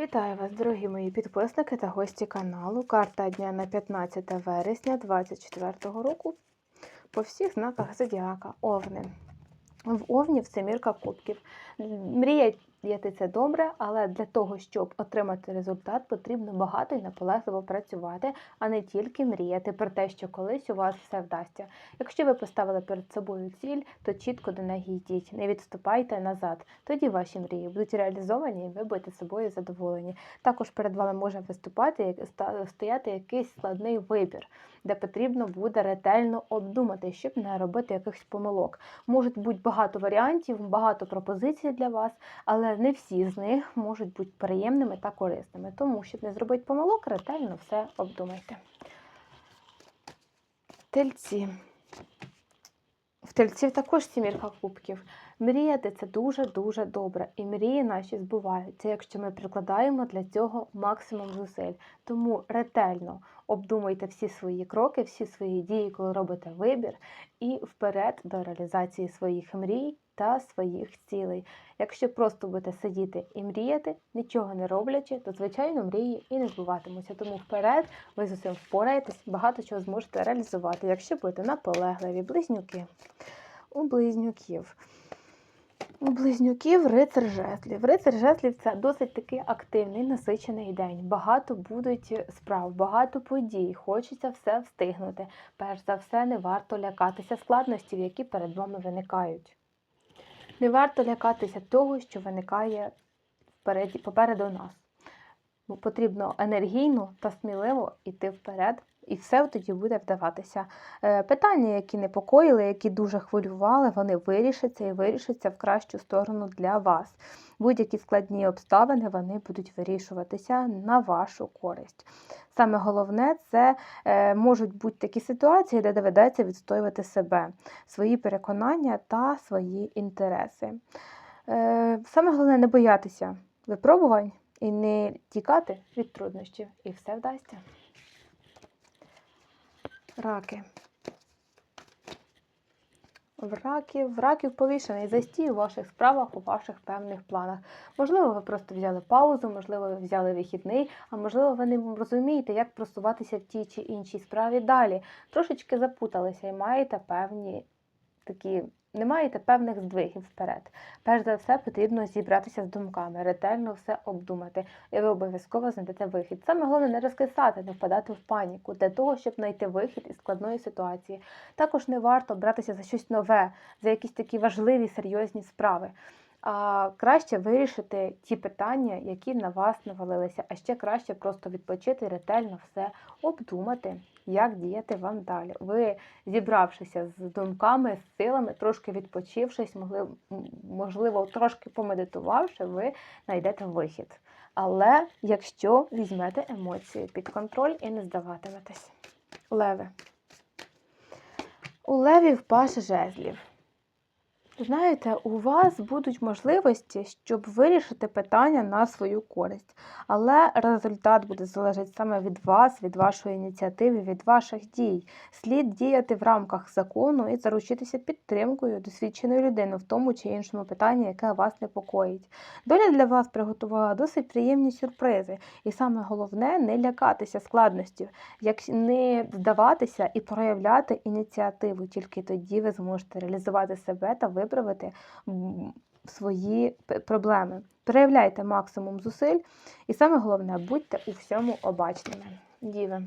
Вітаю вас, дорогі мої підписники та гості каналу. Карта дня на 15 вересня 2024 року по всіх знаках зодіака Овни. В Овні це мірка кубків. Мріяти це добре, але для того, щоб отримати результат, потрібно багато і наполегливо працювати, а не тільки мріяти про те, що колись у вас все вдасться. Якщо ви поставили перед собою ціль, то чітко до неї йдіть, не відступайте назад. Тоді ваші мрії будуть реалізовані, і ви будете собою задоволені. Також перед вами може виступати стояти якийсь складний вибір, де потрібно буде ретельно обдумати, щоб не робити якихось помилок. Можуть бути багато варіантів, багато пропозицій для вас, але не всі з них можуть бути приємними та корисними. Тому, щоб не зробити помилок, ретельно все обдумайте. Тельці. В тельців також сімірка кубків. Мріяти це дуже-дуже добре. І мрії наші збуваються, якщо ми прикладаємо для цього максимум зусиль. Тому ретельно обдумуйте всі свої кроки, всі свої дії, коли робите вибір, і вперед до реалізації своїх мрій та своїх цілей. Якщо просто будете сидіти і мріяти, нічого не роблячи, то звичайно мрії і не збуватимуться. Тому вперед ви з усім впораєтесь, багато чого зможете реалізувати, якщо будете наполегливі, близнюки. У близнюків. У близнюків рицар жезлів. Рицар жезлів це досить таки активний, насичений день. Багато будуть справ, багато подій. Хочеться все встигнути. Перш за все, не варто лякатися складностей, які перед вами виникають. Не варто лякатися того, що виникає попереду нас. Потрібно енергійно та сміливо йти вперед, і все тоді буде вдаватися. Е, Питання, які непокоїли, які дуже хвилювали, вони вирішаться і вирішаться в кращу сторону для вас. Будь-які складні обставини вони будуть вирішуватися на вашу користь. Саме головне, це е, можуть бути такі ситуації, де доведеться відстоювати себе, свої переконання та свої інтереси. Е, Саме головне не боятися випробувань і не тікати від труднощів, і все вдасться. Раки. В раків, в раків повішений застій у ваших справах, у ваших певних планах. Можливо, ви просто взяли паузу, можливо, ви взяли вихідний, а можливо, ви не розумієте, як просуватися в тій чи іншій справі далі. Трошечки запуталися і маєте певні такі, не маєте певних здвигів вперед. Перш за все, потрібно зібратися з думками, ретельно все обдумати, і ви обов'язково знайдете вихід. Саме головне не розкисати, не впадати в паніку для того, щоб знайти вихід із складної ситуації. Також не варто братися за щось нове, за якісь такі важливі, серйозні справи. Краще вирішити ті питання, які на вас навалилися, а ще краще просто відпочити, ретельно все обдумати, як діяти вам далі. Ви, зібравшися з думками, з силами, трошки відпочившись, могли, можливо, трошки помедитувавши, ви знайдете вихід. Але якщо візьмете емоції під контроль і не здаватиметесь. Леви. У левів паш жезлів. Знаєте, у вас будуть можливості, щоб вирішити питання на свою користь, але результат буде залежати саме від вас, від вашої ініціативи, від ваших дій. Слід діяти в рамках закону і заручитися підтримкою досвідченої людини в тому чи іншому питанні, яке вас непокоїть. Доля для вас приготувала досить приємні сюрпризи, і саме головне не лякатися складностей, як не здаватися і проявляти ініціативу. Тільки тоді ви зможете реалізувати себе та виправити свої проблеми. Проявляйте максимум зусиль, і саме головне будьте у всьому обачними. Діви.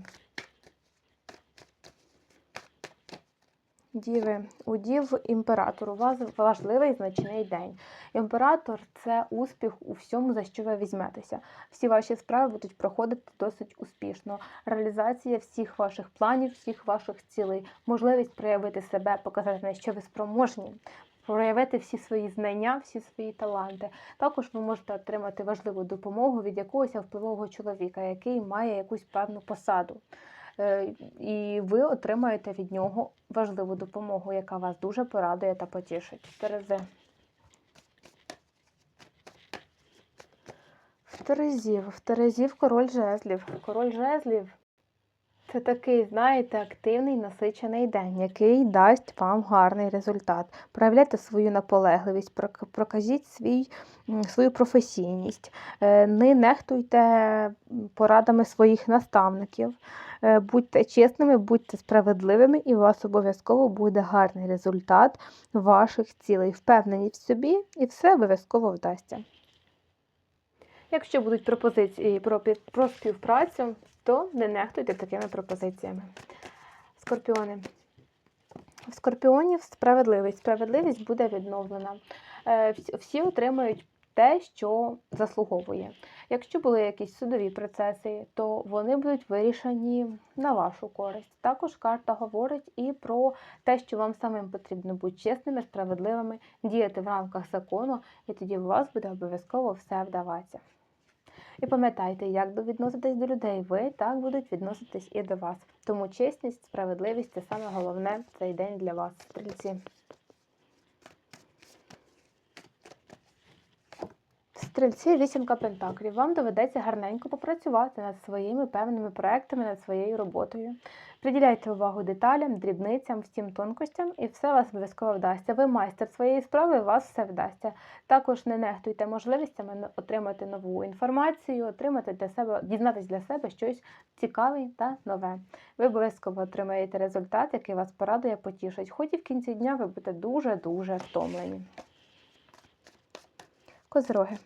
Діви, у дів імператор. У вас важливий значний день. Імператор це успіх у всьому, за що ви візьметеся. Всі ваші справи будуть проходити досить успішно. Реалізація всіх ваших планів, всіх ваших цілей, можливість проявити себе, показати, на що ви спроможні. Проявити всі свої знання, всі свої таланти. Також ви можете отримати важливу допомогу від якогось впливового чоловіка, який має якусь певну посаду. Е, І ви отримаєте від нього важливу допомогу, яка вас дуже порадує та потішить. Терези. В Терезів. В Терезів король жезлів. Король жезлів Це такий, знаєте, активний насичений день, який дасть вам гарний результат. Проявляйте свою наполегливість, прок- прокажіть свій, свою професійність, Е, не нехтуйте порадами своїх наставників, Е, будьте чесними, будьте справедливими, і у вас обов'язково буде гарний результат ваших цілей. Впевнені в собі, і все обов'язково вдасться. Якщо будуть пропозиції про, про співпрацю, то не нехтуйте такими пропозиціями. Скорпіони. В скорпіонів справедливість. Справедливість буде відновлена. Е, всі- отримають те, що заслуговує. Якщо були якісь судові процеси, то вони будуть вирішені на вашу користь. Також карта говорить і про те, що вам самим потрібно бути чесними, справедливими, діяти в рамках закону, і тоді у вас буде обов'язково все вдаватися. І пам'ятайте, як відноситесь до людей ви, так будуть відноситись і до вас. Тому чесність, справедливість це саме головне цей день для вас, стрільці. Стрільці вісімка пентаклів. Вам доведеться гарненько попрацювати над своїми певними проектами, над своєю роботою. Приділяйте увагу деталям, дрібницям, всім тонкостям, і все вас обов'язково вдасться. Ви майстер своєї справи, вас все вдасться. Також не нехтуйте можливостями на- отримати нову інформацію, отримати для себе, дізнатись для себе щось цікаве та нове. Ви обов'язково отримаєте результат, який вас порадує, потішить. Хоч і в кінці дня ви будете дуже-дуже втомлені. Козироги.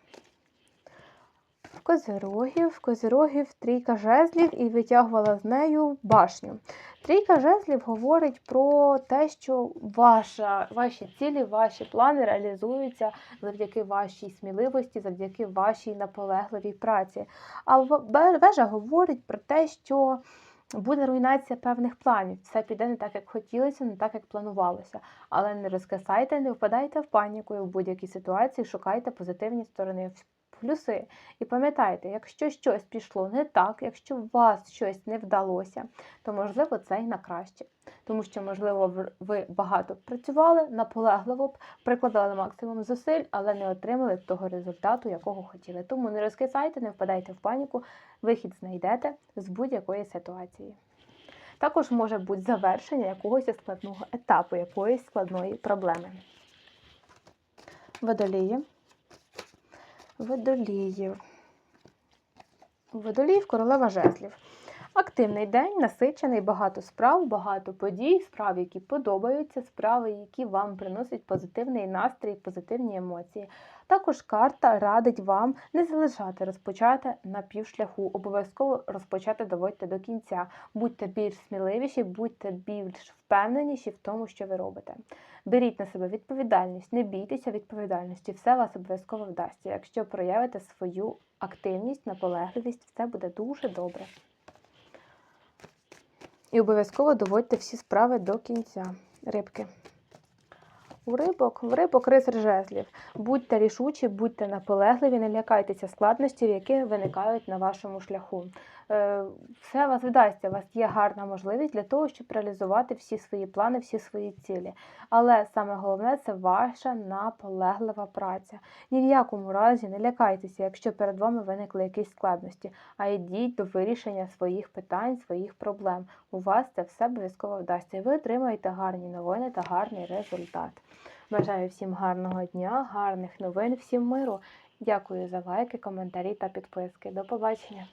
Козирогів, козирогів трійка жезлів і витягувала з нею башню. Трійка жезлів говорить про те, що ваша, ваші цілі, ваші плани реалізуються завдяки вашій сміливості, завдяки вашій наполегливій праці. А вежа говорить про те, що буде руйнація певних планів. Все піде не так, як хотілося, не так, як планувалося. Але не розкисайте, не впадайте в паніку і в будь-якій ситуації шукайте позитивні сторони, плюси. І пам'ятайте, якщо щось пішло не так, якщо у вас щось не вдалося, то можливо це й на краще. Тому що, можливо, ви багато працювали, наполегливо прикладали максимум зусиль, але не отримали того результату, якого хотіли. Тому не розкисайте, не впадайте в паніку, вихід знайдете з будь-якої ситуації. Також може бути завершення якогось складного етапу, якоїсь складної проблеми. Водолії. Водоліїв. Водоліїв королева жезлів. Активний день, насичений, багато справ, багато подій, справ, які подобаються, справи, які вам приносять позитивний настрій, позитивні емоції. Також карта радить вам не залишати розпочати на півшляху. Обов'язково розпочати доводьте до кінця. Будьте більш сміливіші, будьте більш впевненіші в тому, що ви робите. Беріть на себе відповідальність, не бійтеся відповідальності, все вас обов'язково вдасться. Якщо проявите свою активність, наполегливість, все буде дуже добре. І обов'язково доводьте всі справи до кінця. Рибки. У рибок, в рибок рицар жезлів. Будьте рішучі, будьте наполегливі, не лякайтеся складнощів, які виникають на вашому шляху. Е, Все вас вдасться, у вас є гарна можливість для того, щоб реалізувати всі свої плани, всі свої цілі. Але саме головне це ваша наполеглива праця. Ні в якому разі не лякайтеся, якщо перед вами виникли якісь складності, а йдіть до вирішення своїх питань, своїх проблем. У вас це все обов'язково вдасться, і ви отримаєте гарні новини та гарний результат. Бажаю всім гарного дня, гарних новин, всім миру. Дякую за лайки, коментарі та підписки. До побачення!